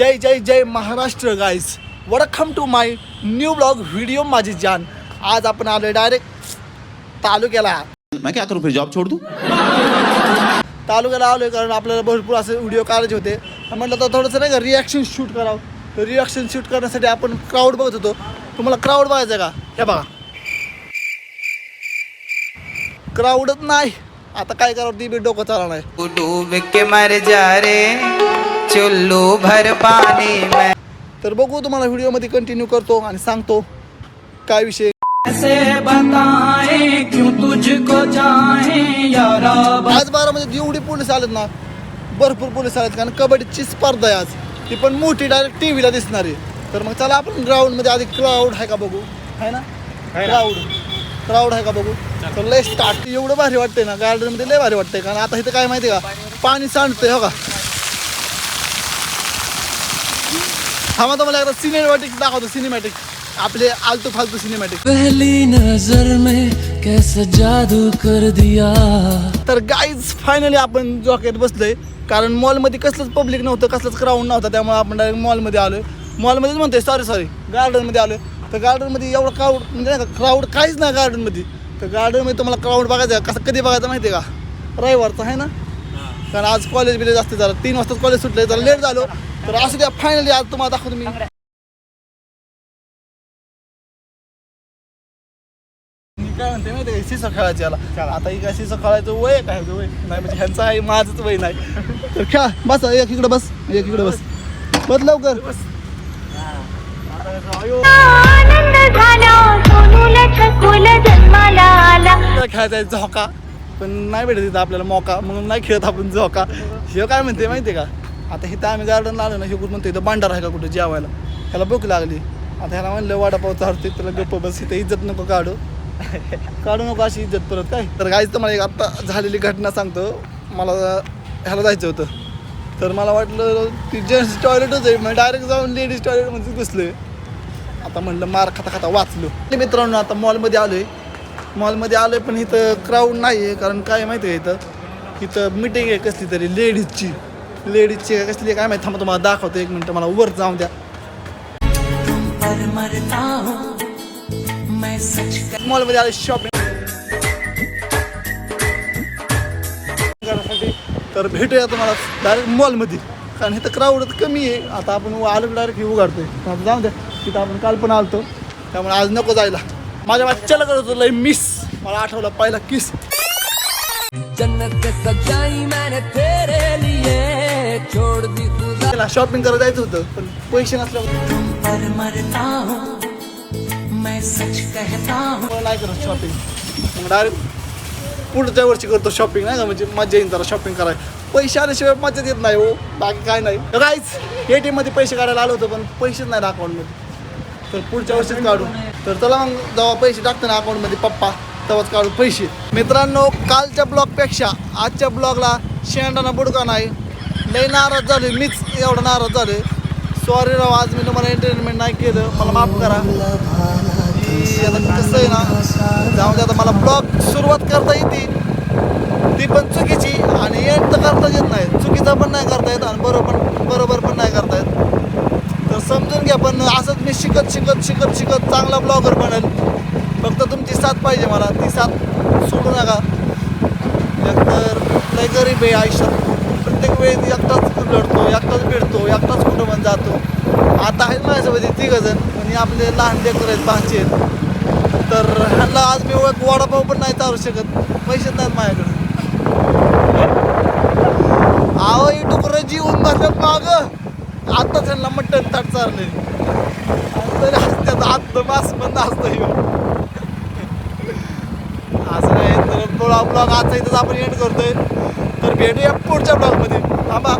जय जय जय Maharashtra guys welcome to my new blog video माझी जान. आज आपण आलो डायरेक्ट तालुक्याला. मैं क्या करूँ फिर जॉब छोड़ दूँ? तालुक्याला आलोय कारण आपल्याला भरपूर असे व्हिडिओ काढायचे होते. म्हटलं तर थोडंसं नाही का रिॲक्शन शूट करावं. तर रिॲक्शन शूट करण्यासाठी आपण क्राऊड बघत होतो. तुम्हाला क्राऊड बघायचं का? हे बघा. क्राऊडच नाही. आता काय करावं ती बी डोकं चालणार नाही तू डूब के मर जा रे. चुल्लू भर पानी में. तर बघू तुम्हाला व्हिडिओमध्ये कंटिन्यू करतो आणि सांगतो काय विषय. कैसे बताएं क्यों तुझको चाहें यारा आज बारामध्ये एवढी पोलीस आलेत ना भरपूर पोलीस आलेत कारण कबड्डीची स्पर्धा आहे आज. ती पण मोठी डायरेक्ट टी व्हीला दिसणार आहे. तर मग चला आपण ग्राउंडमध्ये आधी क्राऊड आहे का बघू? आहे ना? क्राऊड क्राऊड आहे का बघू? तर लय स्टार्ट एवढं भारी वाटतंय ना गार्डनमध्ये लय भारी वाटतंय. कारण आता इथं काय माहिती आहे का? पाणी सांडतंय हो का? हा मग तुम्हाला एकदा सिनेमॅटिक दाखवतो सिनेमॅटिक आपले आलतू फालतू सिनेमॅटिक पहली नजर में कैसा जादू कर दिया? तर गाईज फायनली आपण जॉकेट बसलोय. कारण मॉलमध्ये कसलंच पब्लिक नव्हतं कसलंच क्राऊड नव्हता त्यामुळे आपण डायरेक्ट मॉलमध्ये आलोय. मॉलमध्येच म्हणतोय सॉरी सॉरी गार्डनमध्ये आलोय. तर गार्डनमध्ये एवढं क्राऊड म्हणजे नाही का क्राऊड काहीच नाही गार्डनमध्ये तर गार्डनमध्ये तुम्हाला क्राऊड बघायचं आहे कसं कधी बघायचं माहिती आहे का? रविवारचं आहे ना? कारण आज कॉलेज बिलेज जास्त झालं तीन वाजता कॉलेज सुटले जरा लेट झालो. तर असू द्या फायनली आज तुम्हाला दाखवतो मी. मी काय म्हणते माहिती आहे शिसं खेळायची याला. आता ही काय शिसं खेळायचं वय काय वय नाही म्हणजे ह्यांचं आहे माझंच वय नाही. तर खेळा बस एक इकडे बस एक इकडे बस. बस लवकर. आपल्याला खेळायचा झोका. पण नाही भेटत तिथं आपल्याला मोका म्हणून नाही खेळत आपण झोका. हे काय म्हणते माहिती आहे का? आता इथं आम्ही गार्डनला आलो ना हे कुठं म्हणतो इथं भांडार आहे का कुठं जेवायला? ह्याला भूक लागली. आता ह्याला म्हणलं वडापाव चालते त्याला गप्प बस इथं इज्जत नको काढू. काढू नको अशी इज्जत परत काय? तर गायचं मला एक आत्ता झालेली घटना सांगतो. मला ह्याला जायचं होतं. तर मला वाटलं ती जेंट्स टॉयलेटच आहे मग डायरेक्ट जाऊन लेडीज टॉयलेटमध्ये घुसलोय. आता म्हणलं मार खाता खाता वाचलो. मित्रांनो आता मॉलमध्ये आलो आहे मॉलमध्ये आलोय पण इथं क्राऊड नाही आहे कारण काय माहिती आहे इथं? इथं मिटिंग आहे कसली तरी लेडीजची लेडीजची का कसली काय माहिती थांबा तुम्हाला दाखवतो एक मिनटं मला वर जाऊन द्या. मॉलमध्ये आले शॉपिंग करण्यासाठी. तर भेटूया तुम्हाला डायरेक्ट मॉलमध्ये कारण इथं क्राऊड कमी आहे. आता आपण आलो डायरेक्ट उघडतोय. आता जाऊन द्या. तिथं आपण काल पण आलतो. त्यामुळे आज नको जायला. माझ्या वाच्याला करत होतो लय मिस मला आठवलं पहिला किस जन्नत सजाई मैंने तेरे लिए. त्याला शॉपिंग करायला जायचं होतं पण पैसे नसल्यामुळे. पर मरता हूँ मैं सच कहता हूँ. मला नाही करत शॉपिंग डायरेक्ट पुढच्या वर्षी करतो शॉपिंग नाही का? म्हणजे मजा येईल जरा शॉपिंग करायला. पैसे आल्याशिवाय मजा येत नाही हो. बाकी काय नाही. काहीच ए टी एममध्ये पैसे काढायला आलो होतो पण पैसेच नाही अकाउंटमध्ये तर पुढच्या वर्षीच काढू. तर चला मग जेव्हा पैसे टाकतो ना अकाउंटमध्ये पप्पा तेव्हाच काढू पैसे. मित्रांनो कालच्या ब्लॉगपेक्षा आजच्या ब्लॉगला शेंडाना बुडका नाही. लई नाराज झाले मीच एवढं नाराज झाले सॉरी राव आज मी तुम्हाला एंटरटेनमेंट नाही केलं. मला माफ करा. की आता कसं आहे ना जाऊ दे आता मला ब्लॉग सुरुवात करता येते. ती पण चुकीची आणि एंड तर करता येत नाही. चुकीचं पण नाही करता येत आणि बरोबर बरोबर पण नाही करता येत. तर समजून घ्या पण असंच मी शिकत शिकत शिकत शिकत चांगला ब्लॉगर बनेल. फक्त तुमची साथ पाहिजे मला. ती साथ सोडू नका. एकतर लय गरीब आहे आयुष्यात. प्रत्येक वेळी एकटाच लढतो एकटाच भेटतो एकटाच कुठं पण जातो. आता आहेत माझ्यासोबत तिघ जण आणि आपले लहान लेकर आहेत भाचे आहेत. तर ह्यांना आज मी वडापाव पण नाही चालू शकत. पैसेच नाहीत माझ्याकडे. आव ही डुकरं जीवन भरलं माग. आत्ताच ह्यांना मटण ताट चालले तरी हसत्यात आत मास बंद असतं ही तर थोडा ब्लॉग आजचा इथंच आपण एंड करतोय. तर भेटूया पुढच्या ब्लॉगमध्ये थांबा.